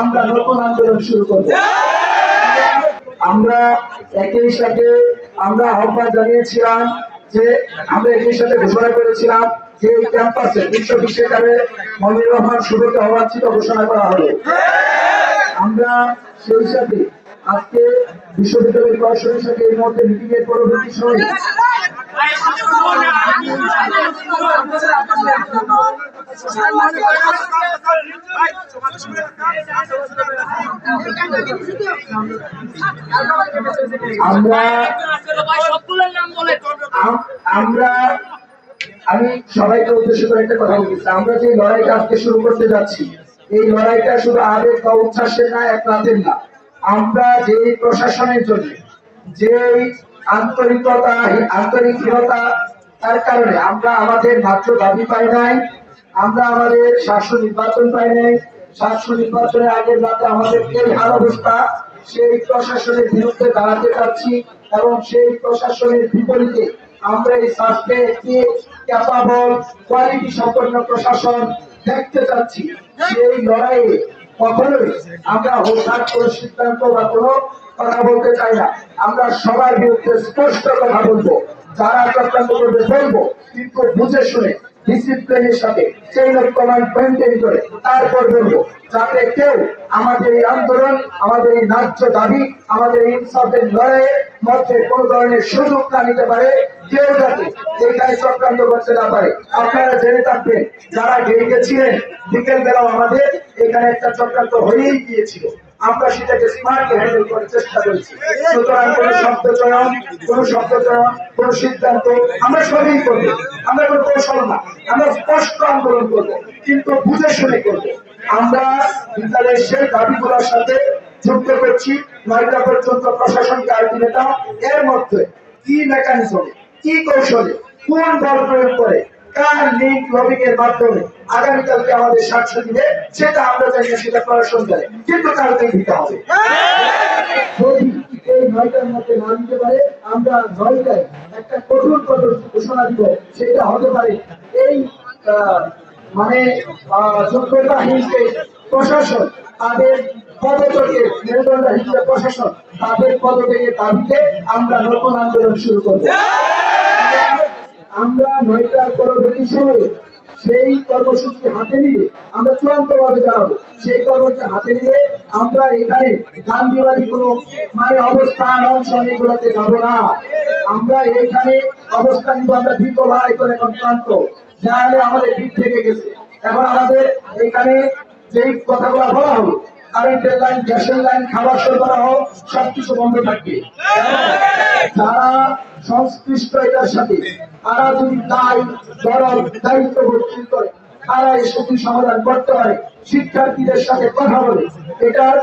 আমরা নতুন আন্দোলন শুরু করব। আমরা একই সাথে আমরা আহ্বান জানিয়েছিলাম যে আমরা একই সাথে ঘোষণা করেছিলাম যে এই ক্যাম্পাসে বিশ্ববিদ্যালয়ে মনির রহমান শুভকে অবাঞ্ছিত ঘোষণা করা হবে। আমরা সেই সাথে আজকে বিশ্ববিদ্যালয় প্রশাসনের সাথে এই মুহূর্তে মিটিং এর পরবর্তী সময় আমরা আমি সবাইকে উদ্দেশ্য করে একটা কথা বলতেছি আমরা যে লড়াইটা আজকে শুরু করতে যাচ্ছি, এই লড়াইটা শুধু আবেগ বা উচ্ছ্বাসের না, এক রাতের না। আমরা যে প্রশাসনের জন্য যে আন্তরিকতা আন্তরিকতা, তার কারণে আমরা আমাদের মাত্র দাবি পাই নাই, আমরা আমাদের শাসন নির্বাচন পাই নাই। শাসন নির্বাচনের আগের রাতে আমাদের এই হার অবস্থা সেই প্রশাসনের বিরুদ্ধে দাঁড়াতে চাচ্ছি এবং সেই প্রশাসনের বিপরীতে আমরা এই সাস্টে একটি ক্যাপাবল কোয়ালিটি সম্পন্ন প্রশাসন দেখতে চাচ্ছি। সেই লড়াইয়ে কখনোই আমরা হঠাৎ কোনো সিদ্ধান্ত বা কোনো কথা বলতে চাই না। আমরা সবার বিরুদ্ধে স্পষ্ট কথা বলব, যারা চক্রান্ত করবে বলব, কিন্তু বুঝে শুনে ডিসিপ্লিনের সাথে চেইন অফ কমান্ড মেনটেন করে, তারপর বলব, যাতে কেউ আমাদের এই আন্দোলন, আমাদের এই ন্যায্য দাবি, আমাদের ইনসাফের লড়াইয়ের মধ্যে কোন ধরনের সুযোগ না নিতে পারে কেউ যাতে এখানে চক্রান্ত করতে না পারে। আপনারা জেনে থাকবেন। যারা গেরিকে ছিলেন বিকেল বেলাও আমাদের এখানে একটা চক্রান্ত হয়েই গিয়েছিল। আমরা সেটাকে স্মার্ট হ্যান্ডেল করার চেষ্টা করেছি। সুতরাং শব্দ চয়ন শব্দ চয়ন সিদ্ধান্ত আমরা সবই করব। আমরা কোনো কৌশল না। আমরা স্পষ্ট আন্দোলন করব, কিন্তু বুঝে শুনে করব। আমরা বিদ্যালয়ের সেই দাবিগুলোর সাথে যুক্ত করছি। নয়টা পর্যন্ত প্রশাসনকে আলটিমেটাম এর মধ্যে কি মেকানিজমে কি কৌশলে, কোন বল প্রয়োগ করে প্রশাসন মানে প্রশাসন তাদের পদত্যাগের মেরুদণ্ড হিসেবে প্রশাসন তাদের পদত্যাগের দাবিতে আমরা নতুন আন্দোলন শুরু করব। আমরা নয়টার পরবর্তী সময়ে সেই কর্মসূচি হাতে নিয়ে আমরা চূড়ান্ত ভাবে জানাব সেই কর্মসূচি হাতে নিয়ে আমরা এখানে গান্ধীবাদী কোনো মানে অবস্থান অংশন এগুলোতে যাব না। আমরা এখানে অবস্থান নিব আমরা ভীত ভাই করে ক্লান্ত। যাহলে আমাদের ভিত থেকে গেছে। এখন আমাদের এখানে যেই কথাগুলো বলা হলো কারেন্টের লাইন গ্যাসের লাইন, খাবার সরবরাহ, সবকিছু বন্ধ থাকবে। যারা সংশ্লিষ্ট এটার সাথে, তারা যদি দায়, দরদ, দায়িত্ব ভর্তি করে, তারা এই সত্যি সমাধান করতে পারে। শিক্ষার্থীদের সাথে কথা বলে, এটার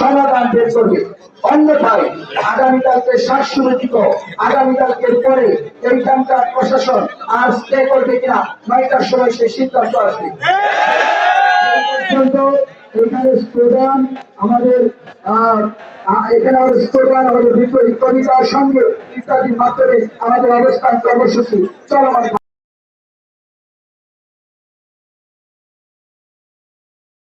সমাধান বের করবে। অন্যথায় আগামীকালকে শ্বাসরুচিত আগামীকালকের পরে এইখানকার প্রশাসন আর স্টে করবে কিনা, নয়টার সময় সে সিদ্ধান্ত আসবে। এখানে স্লোগান আমাদের এখানে আমাদের স্লোগান আমাদের বিপরীত কবিতার সঙ্গে ইত্যাদির মাধ্যমে আমাদের অবস্থান কর্মসূচি চলমান।